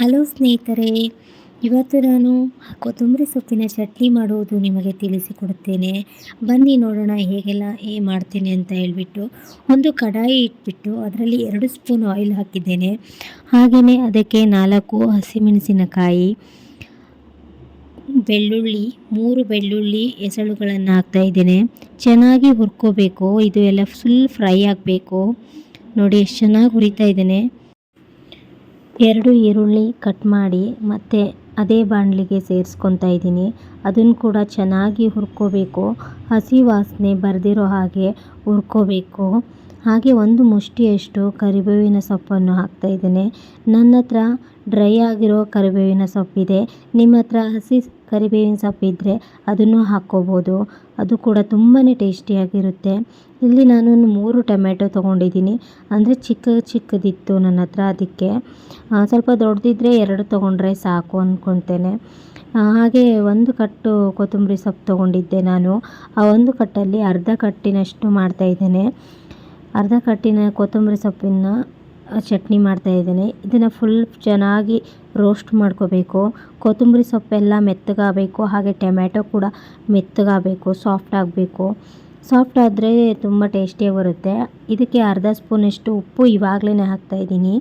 Hello ಸ್ನೇಹಿತರೆ, ಇವತ್ತು ನಾನು ಕೊತ್ತಂಬರಿ ಸೊಪ್ಪಿನ ಚಟ್ನಿ ಮಾಡುವುದು ನಿಮಗೆ ತಿಳಿಸಿಕೊಡುತ್ತೇನೆ. ಬನ್ನಿ ನೋಡೋಣ ಹೇಗೆಲ್ಲ ಹೇ ಮಾಡ್ತೇನೆ ಅಂತ ಹೇಳಿಬಿಟ್ಟು ಒಂದು ಕಡಾಯಿ ಇಟ್ಬಿಟ್ಟು ಅದರಲ್ಲಿ ಎರಡು ಸ್ಪೂನ್ ಆಯಿಲ್ ಹಾಕಿದ್ದೇನೆ. ಹಾಗೆಯೇ ಅದಕ್ಕೆ ನಾಲ್ಕು ಹಸಿಮೆಣಸಿನಕಾಯಿ, ಬೆಳ್ಳುಳ್ಳಿ, ಮೂರು ಬೆಳ್ಳುಳ್ಳಿ ಎಸಳುಗಳನ್ನು ಹಾಕ್ತಾ ಇದ್ದೇನೆ. ಚೆನ್ನಾಗಿ ಹುರ್ಕೋಬೇಕು. ಇದು ಎಲ್ಲ ಫುಲ್ ಫ್ರೈ ಆಗಬೇಕು. ನೋಡಿ, ಎಷ್ಟು ಚೆನ್ನಾಗಿ ಹುರಿತಾ ಇದ್ದೇನೆ. ಎರಡು ಈರುಳ್ಳಿ ಕಟ್ ಮಾಡಿ ಮತ್ತೆ ಅದೇ ಬಾಣಲಿಗೆ ಸೇರಿಸ್ಕೊತಾ ಇದ್ದೀನಿ. ಅದನ್ನು ಕೂಡ ಚೆನ್ನಾಗಿ ಹುರ್ಕೋಬೇಕು. ಹಸಿ ವಾಸನೆ ಬರದಿರೋ ಹಾಗೆ ಹುರ್ಕೋಬೇಕು. ಹಾಗೆ ಒಂದು ಮುಷ್ಟಿಯಷ್ಟು ಕರಿಬೇವಿನ ಸೊಪ್ಪನ್ನು ಹಾಕ್ತಾ ಇದ್ದೇನೆ. ನನ್ನ ಹತ್ರ ಡ್ರೈ ಆಗಿರೋ ಕರಿಬೇವಿನ ಸೊಪ್ಪಿದೆ. ನಿಮ್ಮ ಹತ್ರ ಹಸಿ ಕರಿಬೇವಿನ ಸೊಪ್ಪಿದ್ದರೆ ಅದನ್ನು ಹಾಕ್ಕೋಬೋದು. ಅದು ಕೂಡ ತುಂಬಾ ಟೇಸ್ಟಿಯಾಗಿರುತ್ತೆ. ಇಲ್ಲಿ ನಾನು ಮೂರು ಟೊಮೆಟೊ ತೊಗೊಂಡಿದ್ದೀನಿ. ಅಂದರೆ ಚಿಕ್ಕ ಚಿಕ್ಕದಿತ್ತು ನನ್ನ ಹತ್ರ ಅದಕ್ಕೆ. ಸ್ವಲ್ಪ ದೊಡ್ಡದಿದ್ದರೆ ಎರಡು ತೊಗೊಂಡ್ರೆ ಸಾಕು ಅಂದ್ಕೊತೇನೆ ಹಾಗೆ ಒಂದು ಕಟ್ಟು ಕೊತ್ತಂಬರಿ ಸೊಪ್ಪು ತೊಗೊಂಡಿದ್ದೆ ನಾನು. ಆ ಒಂದು ಕಟ್ಟಲ್ಲಿ ಅರ್ಧ ಕಟ್ಟಿನಷ್ಟು ಮಾಡ್ತಾಯಿದ್ದೇನೆ ಅರ್ಧ ಕಟ್ಟಿನ ಕೊತ್ತಂಬರಿ ಸೊಪ್ಪಿನ ಚಟ್ನಿ ಮಾಡ್ತಾ ಇದ್ದೇನೆ. ಇದನ್ನು ಫುಲ್ ಚೆನ್ನಾಗಿ ರೋಸ್ಟ್ ಮಾಡ್ಕೋಬೇಕು. ಕೊತ್ತಂಬರಿ ಸೊಪ್ಪೆಲ್ಲ ಮೆತ್ತಗಾಗಬೇಕು, ಹಾಗೆ ಟೊಮ್ಯಾಟೊ ಕೂಡ ಮೆತ್ತಗಾಗಬೇಕು ಸಾಫ್ಟ್ ಆಗಬೇಕು. ಸಾಫ್ಟ್ ಆದರೆ ತುಂಬ ಟೇಸ್ಟಿಯಾಗಿ ಬರುತ್ತೆ. ಇದಕ್ಕೆ ಅರ್ಧ ಸ್ಪೂನಷ್ಟು ಉಪ್ಪು ಇವಾಗಲೇ ಹಾಕ್ತಾಯಿದ್ದೀನಿ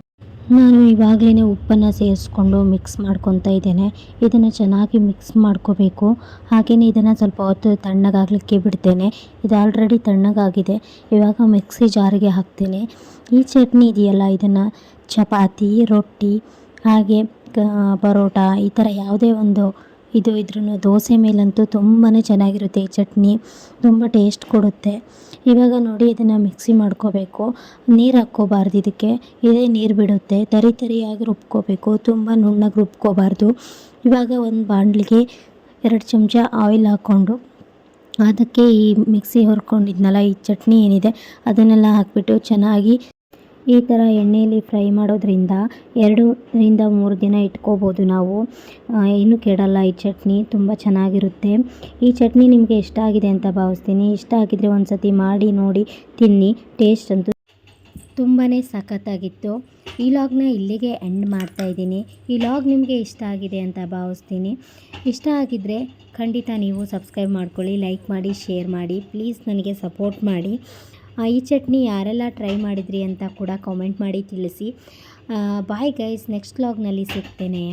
ನಾನು ಇವಾಗಲೇ ಉಪ್ಪನ್ನು ಸೇರಿಸ್ಕೊಂಡು ಮಿಕ್ಸ್ ಮಾಡ್ಕೊತಾ ಇದ್ದೇನೆ. ಇದನ್ನು ಚೆನ್ನಾಗಿ ಮಿಕ್ಸ್ ಮಾಡ್ಕೋಬೇಕು. ಹಾಗೆಯೇ ಇದನ್ನು ಸ್ವಲ್ಪ ಹೊತ್ತು ತಣ್ಣಗಾಗಲಿಕ್ಕೆ ಬಿಡ್ತೇನೆ. ಇದು ಆಲ್ರೆಡಿ ತಣ್ಣಗಾಗಿದೆ. ಇವಾಗ ಮಿಕ್ಸಿ ಜಾರಿಗೆ ಹಾಕ್ತೇನೆ. ಈ ಚಟ್ನಿ ಇದೆಯಲ್ಲ, ಇದನ್ನು ಚಪಾತಿ, ರೊಟ್ಟಿ, ಹಾಗೆ ಪರೋಟ, ಈ ಥರ ಯಾವುದೇ ಒಂದು ಇದು ಇದ್ರೂ ದೋಸೆ ಮೇಲಂತೂ ತುಂಬಾ ಚೆನ್ನಾಗಿರುತ್ತೆ ಈ ಚಟ್ನಿ. ತುಂಬ ಟೇಸ್ಟ್ ಕೊಡುತ್ತೆ. ಇವಾಗ ನೋಡಿ ಇದನ್ನು ಮಿಕ್ಸಿ ಮಾಡ್ಕೋಬೇಕು. ನೀರು ಹಾಕ್ಕೋಬಾರ್ದು ಇದಕ್ಕೆ. ಇದೇ ನೀರು ಬಿಡುತ್ತೆ. ತರಿ ತರಿಯಾಗಿ ರುಬ್ಕೋಬೇಕು. ತುಂಬ ನುಣ್ಣಗೆ ರುಬ್ಕೋಬಾರ್ದು. ಇವಾಗ ಒಂದು ಬಾಣಲಿಗೆ ಎರಡು ಚಮಚ ಆಯಿಲ್ ಹಾಕ್ಕೊಂಡು ಅದಕ್ಕೆ ಈ ಮಿಕ್ಸಿ ಹೊರ್ಕೊಂಡಿದ್ನಲ್ಲ, ಈ ಚಟ್ನಿ ಏನಿದೆ, ಅದನ್ನೆಲ್ಲ ಹಾಕಿಬಿಟ್ಟು ಚೆನ್ನಾಗಿ ಈ ಥರ ಎಣ್ಣೆಯಲ್ಲಿ ಫ್ರೈ ಮಾಡೋದ್ರಿಂದ ಎರಡರಿಂದ ಮೂರು ದಿನ ಇಟ್ಕೋಬೋದು ನಾವು. ಏನು ಕೆಡಲ್ಲ ಈ ಚಟ್ನಿ ತುಂಬ ಚೆನ್ನಾಗಿರುತ್ತೆ. ಈ ಚಟ್ನಿ ನಿಮಗೆ ಇಷ್ಟ ಆಗಿದೆ ಅಂತ ಭಾವಿಸ್ತೀನಿ. ಇಷ್ಟ ಆಗಿದ್ದರೆ ಒಂದು ಸತಿ ಮಾಡಿ ನೋಡಿ, ತಿನ್ನಿ, ಟೇಸ್ಟ್ ಅಂತೂ ತುಂಬಾ ಸಖತ್ತಾಗಿತ್ತು. ಈ ಲಾಗ್ನ ಇಲ್ಲಿಗೆ ಎಂಡ್ ಮಾಡ್ತಾ ಇದ್ದೀನಿ. ಈ ಲಾಗ್ ನಿಮಗೆ ಇಷ್ಟ ಆಗಿದೆ ಅಂತ ಭಾವಿಸ್ತೀನಿ. ಇಷ್ಟ ಆಗಿದ್ದರೆ ಖಂಡಿತ ನೀವು ಸಬ್ಸ್ಕ್ರೈಬ್ ಮಾಡ್ಕೊಳ್ಳಿ, ಲೈಕ್ ಮಾಡಿ, ಶೇರ್ ಮಾಡಿ. ಪ್ಲೀಸ್ ನನಗೆ ಸಪೋರ್ಟ್ ಮಾಡಿ. ಈ ಚಟ್ನಿ ಯಾರೆಲ್ಲ ಟ್ರೈ ಮಾಡಿದ್ರಿ ಅಂತ ಕೂಡ ಕಾಮೆಂಟ್ ಮಾಡಿ ತಿಳಿಸಿ. ಬಾಯ್ ಗೈಸ್ ನೆಕ್ಸ್ಟ್ ವ್ಲಾಗ್ನಲ್ಲಿ ಸಿಗ್ತೇನೆ.